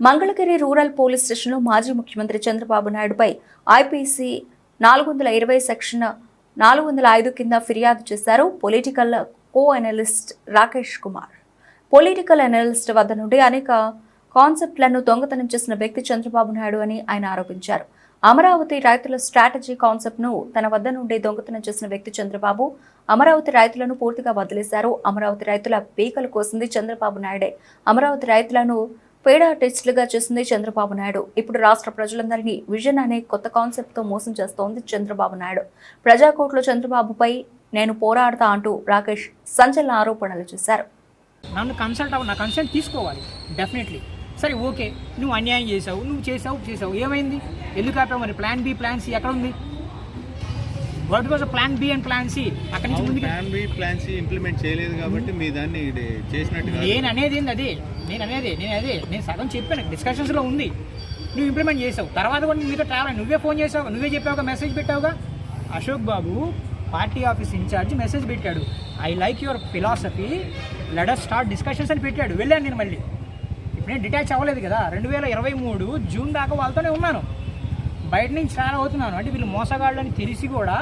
Mangalagiri rural police స్టేషన్లో మాజీ ముఖ్యమంత్రి చంద్రబాబు నాయుడుపై ఐపీసీ నాలుగు వందల ఇరవై సెక్షన్ నాలుగు వందల ఐదు కింద ఫిర్యాదు చేశారు పొలిటికల్ కో analyst Rakesh Kumar. Political analyst వద్ద నుండి అనేక కాన్సెప్ట్లను దొంగతనం చేసిన వ్యక్తి చంద్రబాబు నాయుడు అని ఆయన ఆరోపించారు. అమరావతి రైతుల స్ట్రాటజీ కాన్సెప్ట్ను తన వద్ద నుండి దొంగతనం చేసిన వ్యక్తి చంద్రబాబు అమరావతి రైతులను పూర్తిగా వదిలేశారు. అమరావతి రైతుల పీకలు కోసింది చంద్రబాబు నాయుడే. అమరావతి రైతులను పేడ ఆర్టిస్టులుగా చేసింది చంద్రబాబు నాయుడు. ఇప్పుడు రాష్ట్ర ప్రజలందరినీ విజన్ అనే కొత్త కాన్సెప్ట్తో మోసం చేస్తోంది చంద్రబాబు నాయుడు. ప్రజాకోట్లో చంద్రబాబుపై నేను పోరాడతా అంటూ రాకేష్ సంచలన ఆరోపణలు చేశారు. నన్ను కన్సల్ట్ అవ్వ నా కన్సల్ట్ తీసుకోవాలి. డెఫినెట్లీ సరే ఓకే. నువ్వు అన్యాయం చేసావు నువ్వు చేసావు చేసావు ఏమైంది? ఎందుకు ఆపావు మరి? ప్లాన్ బి ప్లాన్ సి ఎక్కడ ఉంది? What was plan B and plan C అక్కడి నుంచి ముందుకు plan B plan C implement చేయలేదు కాబట్టి మీ దాన్ని చేసినట్టు. నేను అనేది ఏంది అదే? నేను అనేది నేను అదే నేను సగం చెప్పాను డిస్కషన్స్లో ఉంది. నువ్వు ఇంప్లిమెంట్ చేసావు. తర్వాత కూడా నీతో ట్రావెల్ నువ్వే ఫోన్ చేసావు నువ్వే చెప్పావుగా message పెట్టావుగా? Ashok Babu party office in-charge message పెట్టాడు. I like your philosophy let's start discussions అని పెట్టాడు. వెళ్ళాను నేను మళ్ళీ. ఇప్పుడు నేను డిటాచ్ అవ్వలేదు కదా. రెండు వేల ఇరవై మూడు జూన్ దాకా వాళ్ళతోనే ఉన్నాను. బయట నుంచి చాలా అవుతున్నాను అంటే వీళ్ళు మోసగాళ్ళు అని తెలిసి కూడా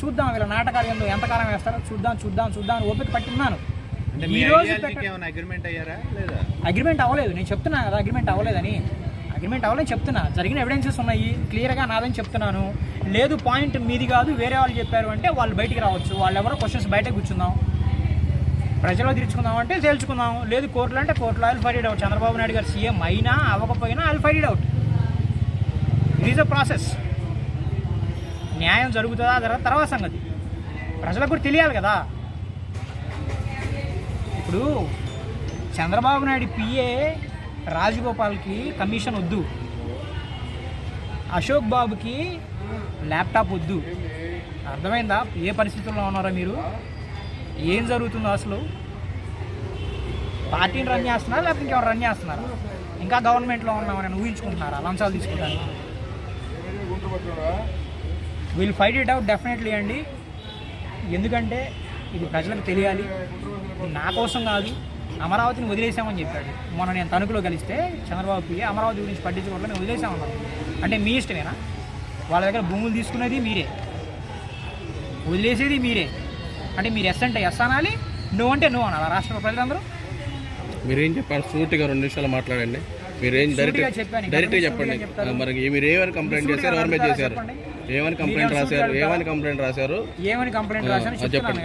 చూద్దాం వీళ్ళ నాటకాలు ఏందో ఎంతకాలం వేస్తారో చూద్దాం చూద్దాం చూద్దాం అని ఓపిక పట్టున్నాను. అగ్రిమెంట్ అయ్యారా లేదా? అగ్రిమెంట్ అవ్వలేదు. నేను చెప్తున్నా కదా అగ్రిమెంట్ అవ్వలేదని. అగ్రిమెంట్ అవ్వలేని చెప్తున్నా. జరిగిన ఎవిడెన్సెస్ ఉన్నాయి. క్లియర్గా నాదని చెప్తున్నాను. లేదు పాయింట్ మీది కాదు వేరే వాళ్ళు చెప్పారు అంటే వాళ్ళు బయటికి రావచ్చు. వాళ్ళు ఎవరో క్వశ్చన్స్ బయట కూర్చుందాం. ప్రజల్లో తీర్చుకుందాం అంటే తేల్చుకుందాం. లేదు కోర్టులో అంటే కోర్టులో I'll fight out Chandrababu Naidu garu CM అయినా అవ్వకపోయినా I'll fight out it is a process న్యాయం జరుగుతుందా జరగదు తర్వాత సంగతి. ప్రజలకు కూడా తెలియాలి కదా. ఇప్పుడు చంద్రబాబు నాయుడు పిఏ రాజగోపాల్కి కమిషన్ వద్దు. అశోక్ బాబుకి ల్యాప్టాప్ వద్దు. అర్థమైందా? ఏ పరిస్థితుల్లో ఉన్నారా మీరు? ఏం జరుగుతుందో అసలు? పార్టీని రన్ చేస్తున్నారా? లేకపోతే ఇంకెవరు రన్ చేస్తున్నారా? ఇంకా గవర్నమెంట్లో ఉన్నామని ఊహించుకుంటున్నారా? లంచాలు తీసుకుంటారు we'll fight it out definitely అండి. ఎందుకంటే ఇది ప్రజలకు తెలియాలి. నా కోసం కాదు అమరావతిని వదిలేసామని చెప్పాడు. మొన్న నేను తణుకులో కలిస్తే చంద్రబాబు పియ్య అమరావతి గురించి పట్టించుకోవడం నేను వదిలేసామన్నారు అంటే మీ ఇష్టమేనా? వాళ్ళ దగ్గర భూములు తీసుకునేది మీరే. వదిలేసేది మీరే. అంటే మీరు ఎస్ అంటే ఎస్ అనాలి నో అంటే నో అనాలి. రాష్ట్ర ప్రజలందరూ? మీరేం చెప్పాలి? సూటిగా రెండు నిమిషాలు మాట్లాడండి. మీరేం డైరెక్ట్ సూటిగా చెప్పాను. డైరెక్ట్గా చెప్పండి. మరి మీరు ఏమని కంప్లైంట్ చేశారు ఎవరి మీద అడుగుతారా చేశారు. ఏమని కంప్లైంట్ రాశారు ఏమని కంప్లైంట్ రాశారు ఏమని కంప్లైంట్ చెప్తున్నాను చెప్పండి.